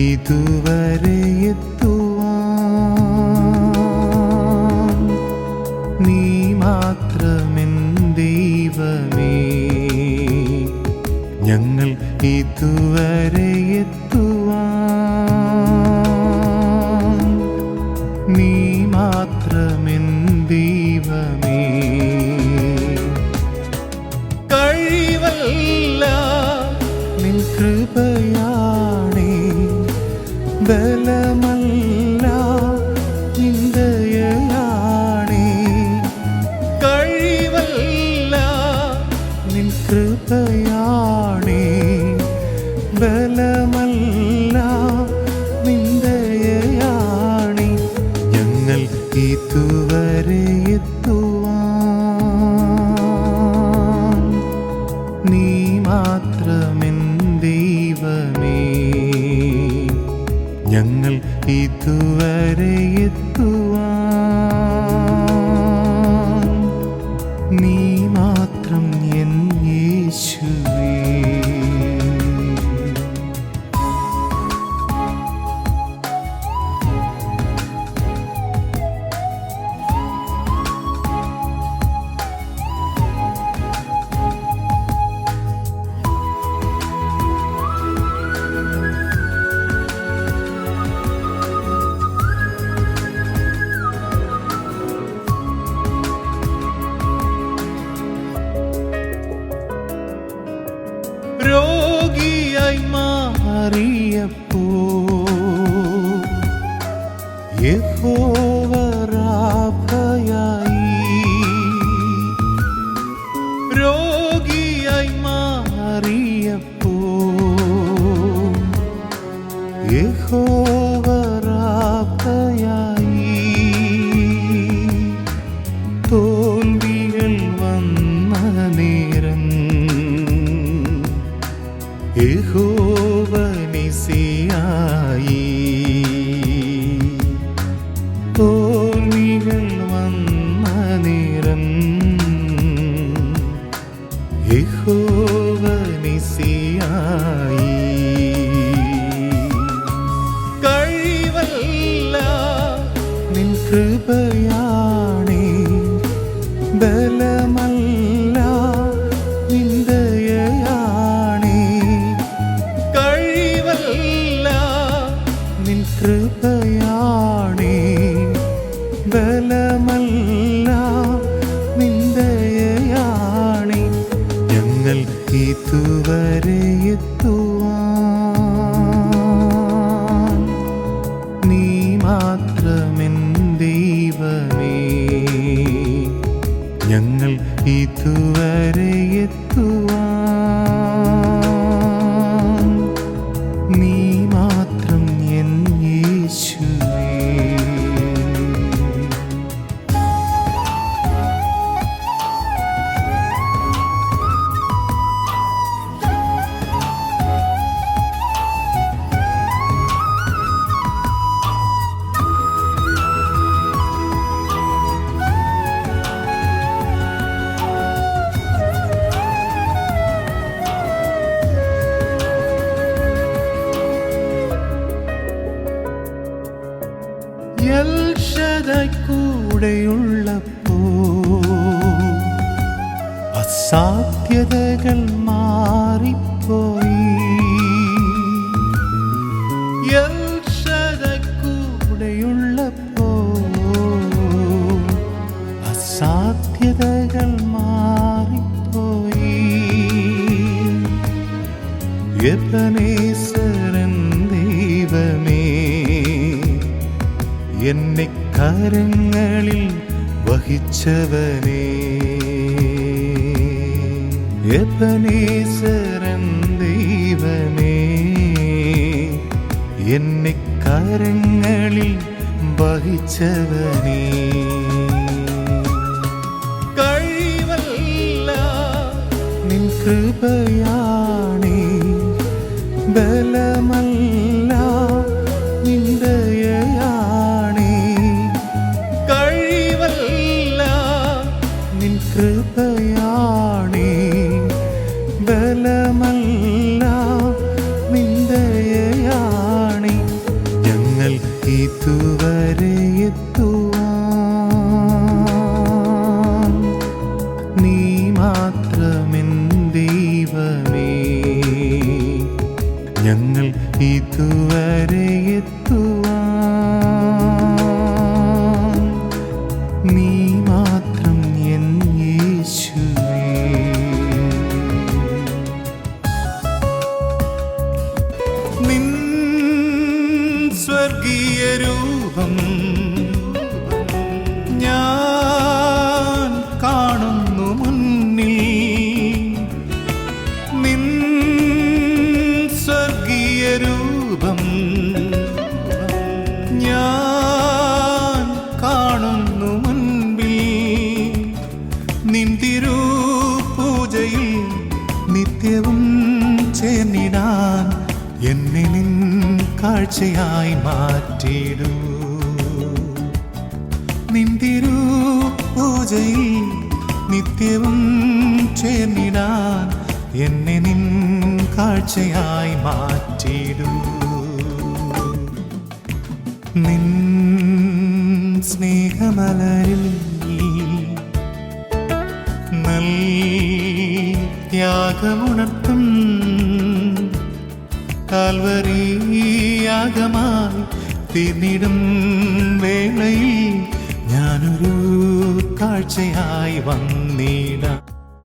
ഇതുവരെ എത്തുവാൻ നീ മാത്രമെൻ ദൈവമേ. ഞങ്ങൾ ഇതുവരെ എത്തുവാൻ നീ മാത്രമെൻ ബലമല്ല നിന്ദയാണേ. കഴിവല്ല നിൻ ബലമല്ല നിന്ദയാണേ. ഞങ്ങൾ ഇതുവരെ എത്തുവാൻ നീ മാത്രമെൻ ഞങ്ങൾ ഇതുവരെ എത്തുവാൻ നീ മാത്രം എൻ യേശുവേ. യഹോവരാഭയായി രോഗിയായി മാറിയപ്പോ യഹോവരാഭയായി തോൽവികൾ വന്ന നേരം യഹോവനിസിയായി യഹോവനിസിയായി കഴിവല്ല നിൻ കൃപയാണേ. ബലമല്ല നിന്ദയാണേ കഴിവല്ല നിൻ കൃപയാണേ. ബലമല്ല ഇതുവരെ എത്തുവാൻ നീ ദൈവമേ. ഞങ്ങൾ ഇതുവരെ കൂടെയുള്ളപ്പോ അസാധ്യതകൾ മാറിപ്പോയി. കൂടെയുള്ളപ്പോ അസാധ്യതകൾ മാറിപ്പോയി. എബനേസരൻ ദൈവമേ എന്നെ കരങ്ങളിൽ വഹിച്ചവനേ. എബനേസരൻ ദൈവമേ എന്നെ കരങ്ങളിൽ വഹിച്ചവനേ. കഴിവല്ല നിൻ കൃപയാണേ ബലമല്ല ഞങ്ങൾ ഇതുവരെ എത്തുവാൻ കാഴ്ചയായി മാറ്റിടൂ നിന്തിരു തിരു പൂജയിൽ നിത്യവും ചേർന്നിടാൻ എന്നെ നിൻ കാഴ്ചയായി മാറ്റിടൂ നിൻ സ്നേഹമലരിൽ ത്യാഗമുണർത്തും കാൽവരിയാഗമായി തിന്നിടും വേളയിൽ ഞാനൊരു കാഴ്ചയായി വന്നിടാം.